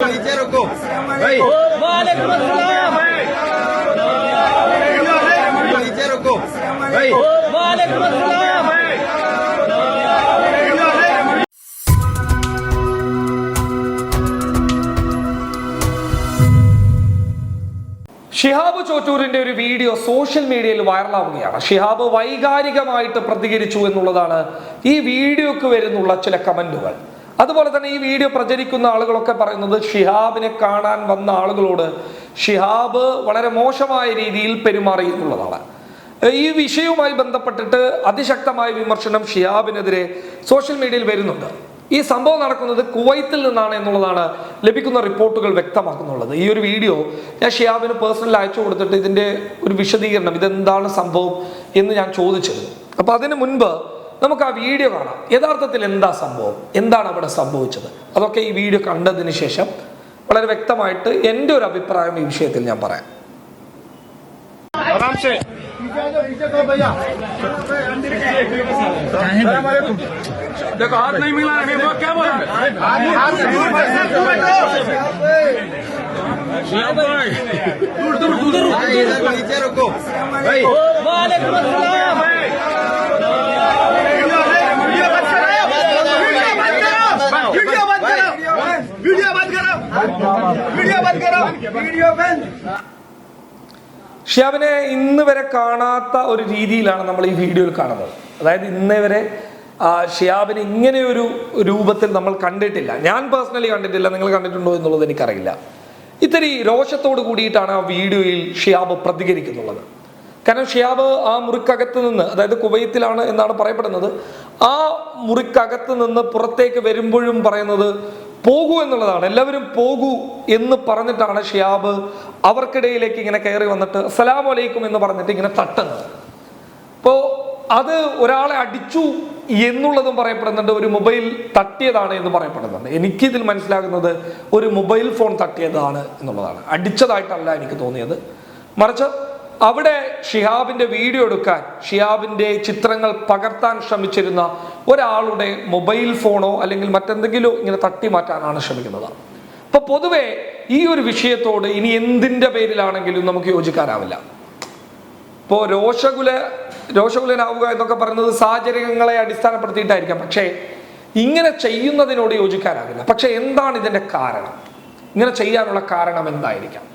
नीचे रुको भाई वालेकुम अस्सलाम नीचे रुको भाई वालेकुम अस्सलाम ഷിഹാബ് ചോറ്റൂരിന്റെ ഒരു വീഡിയോ സോഷ്യൽ മീഡിയയിൽ വൈറലാവുകയാണ് ഷിഹാബ് വൈകാരികമായിട്ട് പ്രതികരിച്ചു എന്നുള്ളതാണ് ഈ വീഡിയോക്ക് വരുന്നുള്ള ചില കമന്റുകൾ അതുപോലെ തന്നെ ഈ വീഡിയോ പ്രചരിക്കുന്ന ആളുകളൊക്കെ പറയുന്നത് ഷിഹാബിനെ കാണാൻ വന്ന ആളുകളോട് ഷിഹാബ് വളരെ മോശമായ രീതിയിൽ പെരുമാറി എന്നുള്ളതാണ്. ഈ വിഷയവുമായി ബന്ധപ്പെട്ടിട്ട് അതിശക്തമായ വിമർശനം ഷിഹാബിനെതിരെ സോഷ്യൽ മീഡിയയിൽ വരുന്നുണ്ട്. ഈ സംഭവം നടക്കുന്നത് കുവൈത്തിൽ നിന്നാണ് എന്നുള്ളതാണ് ലഭിക്കുന്ന റിപ്പോർട്ടുകൾ വ്യക്തമാക്കുന്നുള്ളത്. ഈ ഒരു വീഡിയോ ഞാൻ ഷിയാബിന് പേഴ്സണൽ അയച്ചു കൊടുത്തിട്ട് ഇതിന്റെ ഒരു വിശദീകരണം ഇതെന്താണ് സംഭവം എന്ന് ഞാൻ ചോദിച്ചത് അപ്പോൾ അതിന് മുൻപ് നമുക്ക് ആ വീഡിയോ കാണാം യഥാർത്ഥത്തിൽ എന്താ സംഭവം എന്താണ് അവിടെ സംഭവിച്ചത് അതൊക്കെ ഈ വീഡിയോ കണ്ടതിന് ശേഷം വളരെ വ്യക്തമായിട്ട് എൻ്റെ ഒരു അഭിപ്രായം ഈ വിഷയത്തിൽ ഞാൻ പറയാം आराम से देखो हाथ नहीं मिला है वो क्या बोल रहा है दूर दूर दूर भाई വീഡിയോ വീഡിയോ ഷിയാബിനെ ഇന്ന് വരെ കാണാത്ത ഒരു രീതിയിലാണ് നമ്മൾ ഈ വീഡിയോയിൽ കാണുന്നത്. അതായത് ഇന്നേ വരെ ഷിയാബിനെ ഒരു രൂപത്തിൽ നമ്മൾ കണ്ടിട്ടില്ല. ഞാൻ പേഴ്സണലി കണ്ടിട്ടില്ല നിങ്ങൾ കണ്ടിട്ടുണ്ടോ എന്നുള്ളത് എനിക്കറിയില്ല. ഇത്തിരി രോഷത്തോട് കൂടിയിട്ടാണ് ആ വീഡിയോയിൽ ഷിയാബ് പ്രതികരിക്കുന്നുള്ളത്. കാരണം ഷിയാബ് ആ മുറിക്കകത്ത് നിന്ന് അതായത് കുവൈത്തിലാണ് എന്നാണ് പറയപ്പെടുന്നത് ആ മുറിക്കകത്ത് നിന്ന് പുറത്തേക്ക് വരുമ്പോഴും പറയുന്നത് പോകൂ എന്നുള്ളതാണ്. എല്ലാവരും പോകൂ എന്ന് പറഞ്ഞിട്ടാണ് ഷിയാബ് അവർക്കിടയിലേക്ക് ഇങ്ങനെ കയറി വന്നിട്ട് അസ്സലാമു അലൈക്കും എന്ന് പറഞ്ഞിട്ട് ഇങ്ങനെ തട്ടുന്നത്. അപ്പോ അത് ഒരാളെ അടിച്ചു എന്നുള്ളതും പറയപ്പെടുന്നുണ്ട്. ഒരു മൊബൈൽ തട്ടിയതാണ് എന്ന് പറയപ്പെടുന്നുണ്ട്. എനിക്കിതിൽ മനസ്സിലാകുന്നത് ഒരു മൊബൈൽ ഫോൺ തട്ടിയതാണ് എന്നുള്ളതാണ്. അടിച്ചതായിട്ടല്ല എനിക്ക് തോന്നിയത്. മറിച്ച് അവിടെ ഷിഹാബിന്റെ വീഡിയോ എടുക്കാൻ ഷിഹാബിന്റെ ചിത്രങ്ങൾ പകർത്താൻ ശ്രമിച്ചിരുന്ന ഒരാളുടെ മൊബൈൽ ഫോണോ അല്ലെങ്കിൽ മറ്റെന്തെങ്കിലും ഇങ്ങനെ തട്ടി മാറ്റാനാണ് ശ്രമിക്കുന്നത്. അപ്പോൾ പൊതുവെ ഈ ഒരു വിഷയത്തോട് ഇനി എന്തിന്റെ പേരിലാണെങ്കിലും നമുക്ക് യോജിക്കാനാവില്ല. ഇപ്പോൾ രോഷകുല രോഷകുലനാവുക എന്നൊക്കെ പറയുന്നത് സാഹചര്യങ്ങളെ അടിസ്ഥാനപ്പെടുത്തിയിട്ടായിരിക്കാം. പക്ഷേ ഇങ്ങനെ ചെയ്യുന്നതിനോട് യോജിക്കാനാവില്ല. പക്ഷേ എന്താണ് ഇതിന്റെ കാരണം? ഇങ്ങനെ ചെയ്യാനുള്ള കാരണം എന്തായിരിക്കാം?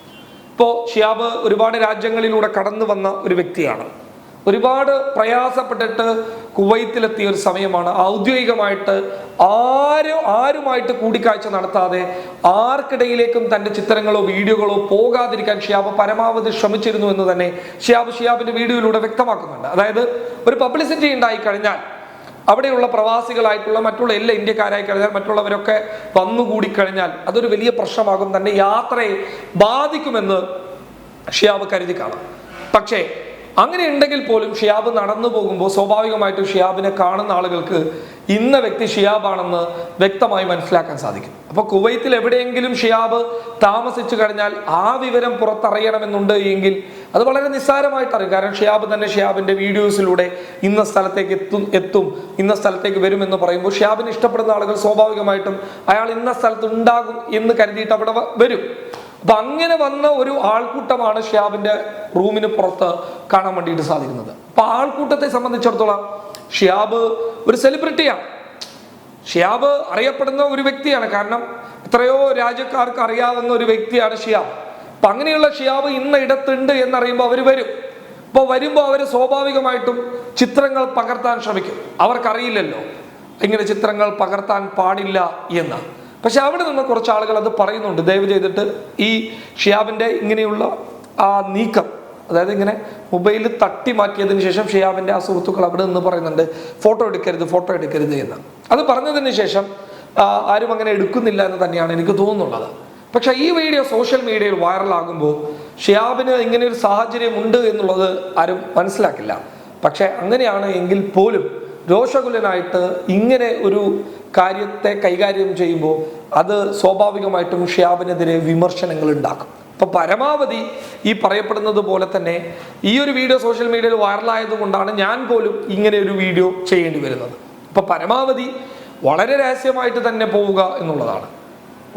ഇപ്പോൾ ഷിയാബ് ഒരുപാട് രാജ്യങ്ങളിലൂടെ കടന്നു വന്ന ഒരു വ്യക്തിയാണ്. ഒരുപാട് പ്രയാസപ്പെട്ടിട്ട് കുവൈത്തിലെത്തിയ ഒരു സമയമാണ്. ഔദ്യോഗികമായിട്ട് ആരും ആരുമായിട്ട് കൂടിക്കാഴ്ച നടത്താതെ ആർക്കിടയിലേക്കും തന്റെ ചിത്രങ്ങളോ വീഡിയോകളോ പോകാതിരിക്കാൻ ഷിയാബ് പരമാവധി ശ്രമിച്ചിരുന്നു എന്ന് തന്നെ ഷിയാബ് ഷിയാബിന്റെ വീഡിയോയിലൂടെ വ്യക്തമാക്കുന്നുണ്ട്. അതായത് ഒരു പബ്ലിസിറ്റി ഉണ്ടായി കഴിഞ്ഞാൽ അവിടെയുള്ള പ്രവാസികളായിട്ടുള്ള മറ്റുള്ള എല്ലാ ഇന്ത്യക്കാരായി കഴിഞ്ഞാൽ മറ്റുള്ളവരൊക്കെ വന്നുകൂടി കഴിഞ്ഞാൽ അതൊരു വലിയ പ്രശ്നമാകും. തന്നെ യാത്രയെ ബാധിക്കുമെന്ന് ഷിയാബ് കരുതി കാണാം. പക്ഷേ അങ്ങനെ ഉണ്ടെങ്കിൽ പോലും ഷിയാബ് നടന്നു പോകുമ്പോൾ സ്വാഭാവികമായിട്ടും ഷിയാബിനെ കാണുന്ന ആളുകൾക്ക് ഇന്ന വ്യക്തി ഷിയാബാണെന്ന് വ്യക്തമായി മനസ്സിലാക്കാൻ സാധിക്കും. അപ്പോൾ കുവൈത്തിൽ എവിടെയെങ്കിലും ഷിയാബ് താമസിച്ചു കഴിഞ്ഞാൽ ആ വിവരം പുറത്തറിയണമെന്നുണ്ട് എങ്കിൽ അത് വളരെ നിസ്സാരമായിട്ട് അറിയും. കാരണം ഷിയാബ് തന്നെ ഷിയാബിന്റെ വീഡിയോസിലൂടെ ഇന്ന സ്ഥലത്തേക്ക് എത്തും എത്തും ഇന്ന സ്ഥലത്തേക്ക് എന്ന് പറയുമ്പോൾ ഷിയാബിന് ഇഷ്ടപ്പെടുന്ന ആളുകൾ സ്വാഭാവികമായിട്ടും അയാൾ ഇന്ന സ്ഥലത്ത് ഉണ്ടാകും എന്ന് കരുതിയിട്ട് അവിടെ വരും. അപ്പൊ അങ്ങനെ വന്ന ഒരു ആൾക്കൂട്ടമാണ് ഷിയാബിന്റെ റൂമിന് പുറത്ത് കാണാൻ വേണ്ടിയിട്ട് സാധിക്കുന്നത്. അപ്പൊ ആൾക്കൂട്ടത്തെ സംബന്ധിച്ചിടത്തോളം ഷിയാബ് ഒരു സെലിബ്രിറ്റിയാണ്. ഷിയാബ് അറിയപ്പെടുന്ന ഒരു വ്യക്തിയാണ്. കാരണം എത്രയോ രാജ്യക്കാർക്ക് അറിയാവുന്ന ഒരു വ്യക്തിയാണ് ഷിയാബ്. അപ്പൊ അങ്ങനെയുള്ള ഷിയാബ് ഇന്ന ഇടത്തുണ്ട് എന്നറിയുമ്പോൾ അവർ വരും. അപ്പോൾ വരുമ്പോൾ അവർ സ്വാഭാവികമായിട്ടും ചിത്രങ്ങൾ പകർത്താൻ ശ്രമിക്കും. അവർക്കറിയില്ലല്ലോ. ഇങ്ങനെ ചിത്രങ്ങൾ പകർത്താൻ പാടില്ല എന്ന്. പക്ഷെ അവിടെ നിന്ന് കുറച്ച് ആളുകൾ അത് പറയുന്നുണ്ട്. ദയവ് ചെയ്തിട്ട് ഈ ഷിയാബിന്റെ ഇങ്ങനെയുള്ള ആ നീക്കം അതായത് ഇങ്ങനെ മൊബൈൽ തട്ടി മാറ്റിയതിന് ശേഷം ഷിയാബിന്റെ ആ സുഹൃത്തുക്കൾ അവിടെ നിന്ന് പറയുന്നുണ്ട് ഫോട്ടോ എടുക്കരുത് ഫോട്ടോ എടുക്കരുത് എന്ന്. അത് പറഞ്ഞതിന് ശേഷം ആരും അങ്ങനെ എടുക്കുന്നില്ല എന്ന് തന്നെയാണ് എനിക്ക് തോന്നുന്നുള്ളത്. പക്ഷെ ഈ വീഡിയോ സോഷ്യൽ മീഡിയയിൽ വൈറലാകുമ്പോൾ ഷിയാബിന് ഇങ്ങനെ ഒരു സാഹചര്യം ഉണ്ട് എന്നുള്ളത് ആരും മനസ്സിലാക്കില്ല. പക്ഷെ അങ്ങനെയാണ് എങ്കിൽ പോലും രോഷകുലനായിട്ട് ഇങ്ങനെ ഒരു കാര്യത്തെ കൈകാര്യം ചെയ്യുമ്പോൾ അത് സ്വാഭാവികമായിട്ടും ഷിയാബിനെതിരെ വിമർശനങ്ങൾ ഉണ്ടാക്കും. അപ്പൊ പരമാവധി ഈ പറയപ്പെടുന്നത് പോലെ തന്നെ ഈ ഒരു വീഡിയോ സോഷ്യൽ മീഡിയയിൽ വൈറലായത് കൊണ്ടാണ് ഞാൻ പോലും ഇങ്ങനെ ഒരു വീഡിയോ ചെയ്യേണ്ടി വരുന്നത്. അപ്പൊ പരമാവധി വളരെ രഹസ്യമായിട്ട് തന്നെ പോവുക എന്നുള്ളതാണ്.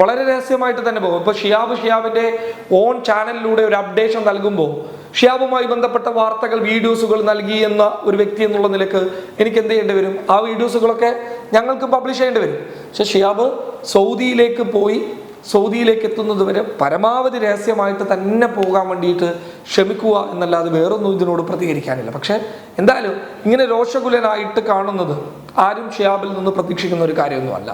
വളരെ രഹസ്യമായിട്ട് തന്നെ പോകും ഇപ്പൊ ഷിയാബ് ഷിയാബിന്റെ ഓൺ ചാനലിലൂടെ ഒരു അപ്ഡേഷൻ നൽകുമ്പോൾ ഷിയാബുമായി ബന്ധപ്പെട്ട വാർത്തകൾ വീഡിയോസുകൾ നൽകി എന്ന ഒരു വ്യക്തി എന്നുള്ള നിലയ്ക്ക് എനിക്ക് എന്ത് ചെയ്യേണ്ടി വരും? ആ വീഡിയോസുകളൊക്കെ ഞങ്ങൾക്ക് പബ്ലിഷ് ചെയ്യേണ്ടി വരും. പക്ഷെ ഷിയാബ് സൗദിയിലേക്ക് പോയി സൗദിയിലേക്ക് എത്തുന്നത് വരെ പരമാവധി രഹസ്യമായിട്ട് തന്നെ പോകാൻ വേണ്ടിയിട്ട് ക്ഷമിക്കുക എന്നല്ലാതെ വേറൊന്നും ഇതിനോട് പ്രതികരിക്കാനില്ല. പക്ഷേ എന്തായാലും ഇങ്ങനെ രോഷകുലനായിട്ട് കാണുന്നത് ആരും ഷിയാബിൽ നിന്ന് പ്രതീക്ഷിക്കുന്ന ഒരു കാര്യമൊന്നുമല്ല.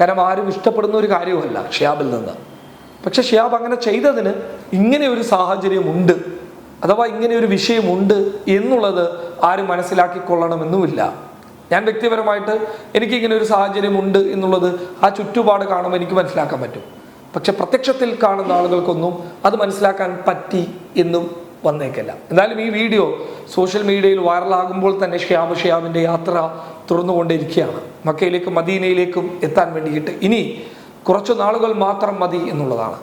കാരണം ആരും ഇഷ്ടപ്പെടുന്ന ഒരു കാര്യവുമല്ല ഷിയാബിൽ നിന്ന്. പക്ഷെ ഷിയാബ് അങ്ങനെ ചെയ്തതിന് ഇങ്ങനെ ഒരു സാഹചര്യമുണ്ട്. അഥവാ ഇങ്ങനെ ഒരു വിഷയമുണ്ട് എന്നുള്ളത് ആരും മനസ്സിലാക്കിക്കൊള്ളണമെന്നുമില്ല. ഞാൻ വ്യക്തിപരമായിട്ട് എനിക്ക് ഇങ്ങനെ ഒരു സാഹചര്യം ഉണ്ട് എന്നുള്ളത് ആ ചുറ്റുപാട് കാണുമ്പോൾ എനിക്ക് മനസ്സിലാക്കാൻ പറ്റും. പക്ഷെ പ്രത്യക്ഷത്തിൽ കാണുന്ന ആളുകൾക്കൊന്നും അത് മനസ്സിലാക്കാൻ പറ്റി എന്നും വന്നേക്കല്ല. എന്തായാലും ഈ വീഡിയോ സോഷ്യൽ മീഡിയയിൽ വൈറലാകുമ്പോൾ തന്നെ ഷ്യാബ് ഷ്യാബിന്റെ യാത്ര തുറന്നുകൊണ്ടിരിക്കുകയാണ്. മക്കയിലേക്കും മദീനയിലേക്കും എത്താൻ വേണ്ടിയിട്ട്. ഇനി കുറച്ച് നാളുകൾ മാത്രം മതി എന്നുള്ളതാണ്.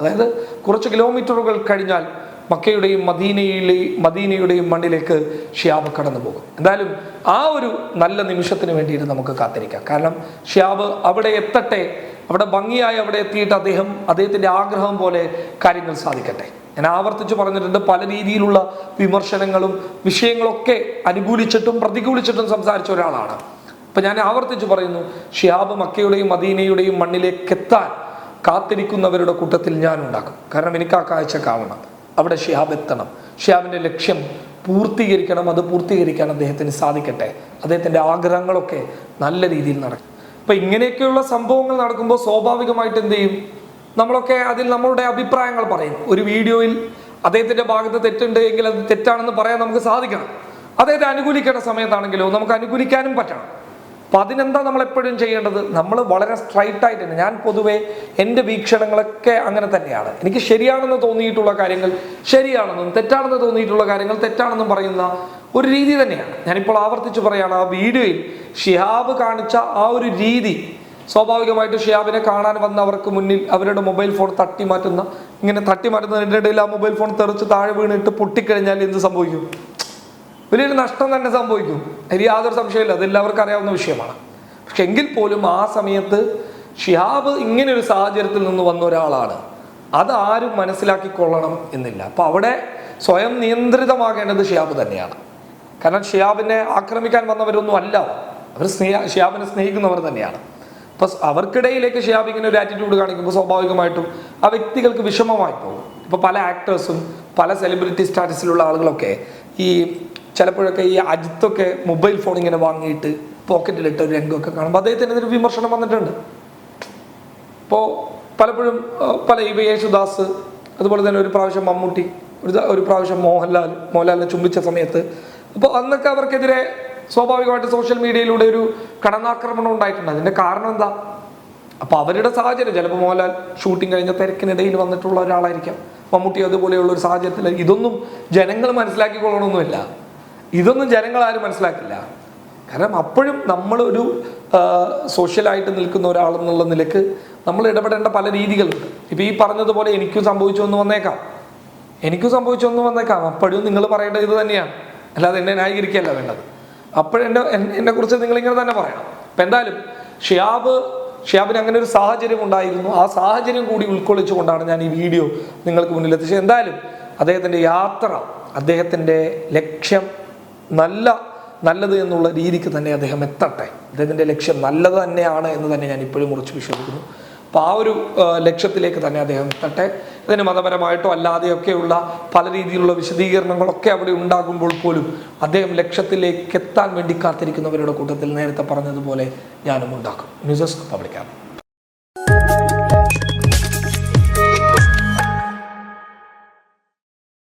അതായത് കുറച്ച് കിലോമീറ്ററുകൾ കഴിഞ്ഞാൽ മക്കയുടെയും മദീനയിലെ മദീനയുടെയും മണ്ണിലേക്ക് ഷിയാബ് കടന്നു പോകും. എന്തായാലും ആ ഒരു നല്ല നിമിഷത്തിന് വേണ്ടിയിട്ട് നമുക്ക് കാത്തിരിക്കാം. കാരണം ഷിയാബ് അവിടെ എത്തട്ടെ അവിടെ ഭംഗിയായി അവിടെ എത്തിയിട്ട് അദ്ദേഹം അദ്ദേഹത്തിന്റെ ആഗ്രഹം പോലെ കാര്യങ്ങൾ സാധിക്കട്ടെ. ഞാൻ ആവർത്തിച്ച് പറഞ്ഞിട്ടുണ്ട് പല രീതിയിലുള്ള വിമർശനങ്ങളും വിഷയങ്ങളൊക്കെ അനുകൂലിച്ചിട്ടും പ്രതികൂലിച്ചിട്ടും സംസാരിച്ച ഒരാളാണ്. അപ്പം ഞാൻ ആവർത്തിച്ച് പറയുന്നു ഷിയാബ് മക്കയുടെയും മദീനയുടെയും മണ്ണിലേക്ക് എത്താൻ കാത്തിരിക്കുന്നവരുടെ കൂട്ടത്തിൽ ഞാൻ ഉണ്ടാക്കും. കാരണം എനിക്ക് ആ കാഴ്ച കാണണം. അവിടെ ഷിഹാബ് എത്തണം. ഷിഹാബിന്റെ ലക്ഷ്യം പൂർത്തീകരിക്കണം അത് പൂർത്തീകരിക്കാൻ അദ്ദേഹത്തിന് സാധിക്കട്ടെ. അദ്ദേഹത്തിന്റെ ആഗ്രഹങ്ങളൊക്കെ നല്ല രീതിയിൽ നടക്കും. അപ്പം ഇങ്ങനെയൊക്കെയുള്ള സംഭവങ്ങൾ നടക്കുമ്പോൾ സ്വാഭാവികമായിട്ട് എന്ത് ചെയ്യും? നമ്മളൊക്കെ അതിൽ നമ്മളുടെ അഭിപ്രായങ്ങൾ പറയും. ഒരു വീഡിയോയിൽ അദ്ദേഹത്തിന്റെ ഭാഗത്ത് തെറ്റുണ്ട് എങ്കിൽ അത് തെറ്റാണെന്ന് പറയാൻ നമുക്ക് സാധിക്കണം. അദ്ദേഹത്തെ അനുകൂലിക്കേണ്ട സമയത്താണെങ്കിലോ നമുക്ക് അനുകൂലിക്കാനും പറ്റണം. അപ്പൊ അതിനെന്താ നമ്മൾ എപ്പോഴും ചെയ്യേണ്ടത്? നമ്മൾ വളരെ സ്ട്രൈറ്റ് ആയിട്ട് തന്നെ ഞാൻ പൊതുവേ എന്റെ വീക്ഷണങ്ങളൊക്കെ അങ്ങനെ തന്നെയാണ്. എനിക്ക് ശരിയാണെന്ന് തോന്നിയിട്ടുള്ള കാര്യങ്ങൾ ശരിയാണെന്നും തെറ്റാണെന്ന് തോന്നിയിട്ടുള്ള കാര്യങ്ങൾ തെറ്റാണെന്നും പറയുന്ന ഒരു രീതി തന്നെയാണ്. ഞാനിപ്പോൾ ആവർത്തിച്ച് പറയാണ് ആ വീഡിയോയിൽ ഷിഹാബ് കാണിച്ച ആ ഒരു രീതി സ്വാഭാവികമായിട്ട് ഷിയാബിനെ കാണാൻ വന്നവർക്ക് മുന്നിൽ അവരുടെ മൊബൈൽ ഫോൺ തട്ടി മാറ്റുന്ന ഇങ്ങനെ തട്ടി മാറ്റുന്നതിന്റെ ഇടയിൽ ആ മൊബൈൽ ഫോൺ തെറിച്ച് താഴെ വീണിട്ട് പൊട്ടിക്കഴിഞ്ഞാൽ എന്ത് സംഭവിക്കും? വലിയൊരു നഷ്ടം തന്നെ സംഭവിക്കും. അതിൽ യാതൊരു സംശയമില്ല അതെല്ലാവർക്കും അറിയാവുന്ന വിഷയമാണ്. പക്ഷെ എങ്കിൽ പോലും ആ സമയത്ത് ഷിഹാബ് ഇങ്ങനെ ഒരു സാഹചര്യത്തിൽ നിന്ന് വന്ന ഒരാളാണ്. അത് ആരും മനസ്സിലാക്കിക്കൊള്ളണം എന്നില്ല. അപ്പൊ അവിടെ സ്വയം നിയന്ത്രിതമാകേണ്ടത് ഷിയാബ് തന്നെയാണ്. കാരണം ഷിയാബിനെ ആക്രമിക്കാൻ വന്നവരൊന്നും അല്ല. അവർ സ്നേഹ ഷിയാബിനെ സ്നേഹിക്കുന്നവർ തന്നെയാണ്. അപ്പൊ അവർക്കിടയിലേക്ക് ഷിയാബ് ഇങ്ങനെ ഒരു ആറ്റിറ്റ്യൂഡ് കാണിക്കുമ്പോൾ സ്വാഭാവികമായിട്ടും ആ വ്യക്തികൾക്ക് വിഷമമായി പോകും. ഇപ്പൊ പല ആക്ടേഴ്സും പല സെലിബ്രിറ്റി സ്റ്റാറ്റസിലുള്ള ആളുകളൊക്കെ ഈ ചിലപ്പോഴൊക്കെ ഈ അജിത്തൊക്കെ മൊബൈൽ ഫോൺ ഇങ്ങനെ വാങ്ങിയിട്ട് പോക്കറ്റിലിട്ട് ഒരു രംഗമൊക്കെ കാണുമ്പോൾ അദ്ദേഹത്തിന് ഒരു വിമർശനം വന്നിട്ടുണ്ട്. ഇപ്പോൾ പലപ്പോഴും പല ഇവ യേശുദാസ് അതുപോലെ തന്നെ ഒരു പ്രാവശ്യം മമ്മൂട്ടി ഒരു ഒരു പ്രാവശ്യം മോഹൻലാൽ മോഹൻലാലിനെ ചുംബിച്ച സമയത്ത് അപ്പോൾ അന്നൊക്കെ അവർക്കെതിരെ സ്വാഭാവികമായിട്ട് സോഷ്യൽ മീഡിയയിലൂടെ ഒരു കടന്നാക്രമണം ഉണ്ടായിട്ടുണ്ട്. അതിന്റെ കാരണം എന്താ? അപ്പോൾ അവരുടെ സാഹചര്യം ചിലപ്പോൾ മോഹൻലാൽ ഷൂട്ടിംഗ് കഴിഞ്ഞ തിരക്കിനിടയിൽ വന്നിട്ടുള്ള ഒരാളായിരിക്കാം. മമ്മൂട്ടി അതുപോലെയുള്ള ഒരു സാഹചര്യത്തിൽ ഇതൊന്നും ജനങ്ങൾ മനസ്സിലാക്കിക്കൊള്ളണമെന്നില്ല ഇതൊന്നും ജനങ്ങൾ ആരും മനസ്സിലാക്കില്ല. കാരണം അപ്പോഴും നമ്മളൊരു സോഷ്യലായിട്ട് നിൽക്കുന്ന ഒരാളെന്നുള്ള നിലയ്ക്ക് നമ്മൾ ഇടപെടേണ്ട പല രീതികളുണ്ട്. ഇപ്പം ഈ പറഞ്ഞതുപോലെ എനിക്കും സംഭവിച്ചു എന്ന് വന്നേക്കാം. എനിക്കും സംഭവിച്ചു എന്ന് വന്നേക്കാം. അപ്പോഴും നിങ്ങൾ പറയേണ്ട ഇത് തന്നെയാണ്. അല്ലാതെ എന്നെ ന്യായീകരിക്കുകയല്ല വേണ്ടത്. അപ്പോഴെന്നെ എന്നെ കുറിച്ച് നിങ്ങൾ ഇങ്ങനെ തന്നെ പറയണം അപ്പം എന്തായാലും ഷിയാബ് ഷിയാബിന് അങ്ങനെ ഒരു സാഹചര്യം ഉണ്ടായിരുന്നു. ആ സാഹചര്യം കൂടി ഉൾക്കൊള്ളിച്ചുകൊണ്ടാണ് ഞാൻ ഈ വീഡിയോ നിങ്ങൾക്ക് മുന്നിൽ എത്തിച്ചത് എന്തായാലും അദ്ദേഹത്തിന്റെ യാത്ര അദ്ദേഹത്തിന്റെ ലക്ഷ്യം നല്ല നല്ലത് എന്നുള്ള രീതിക്ക് തന്നെ അദ്ദേഹം എത്തട്ടെ. അദ്ദേഹത്തിന്റെ ലക്ഷ്യം നല്ലത് തന്നെയാണ് എന്ന് തന്നെ ഞാൻ ഇപ്പോഴും ഉറച്ചു വിശ്വസിക്കുന്നു. അപ്പോൾ ആ ഒരു ലക്ഷ്യത്തിലേക്ക് തന്നെ അദ്ദേഹം എത്തട്ടെ. അതിന് മതപരമായിട്ടോ അല്ലാതെയൊക്കെയുള്ള പല രീതിയിലുള്ള വിശദീകരണങ്ങളൊക്കെ അവിടെ ഉണ്ടാകുമ്പോൾ പോലും അദ്ദേഹം ലക്ഷ്യത്തിലേക്ക് എത്താൻ വേണ്ടി കാത്തിരിക്കുന്നവരുടെ കൂട്ടത്തിൽ നേരത്തെ പറഞ്ഞതുപോലെ ഞാനും ഉണ്ടാക്കും. News desk പബ്ലിക്കാണ്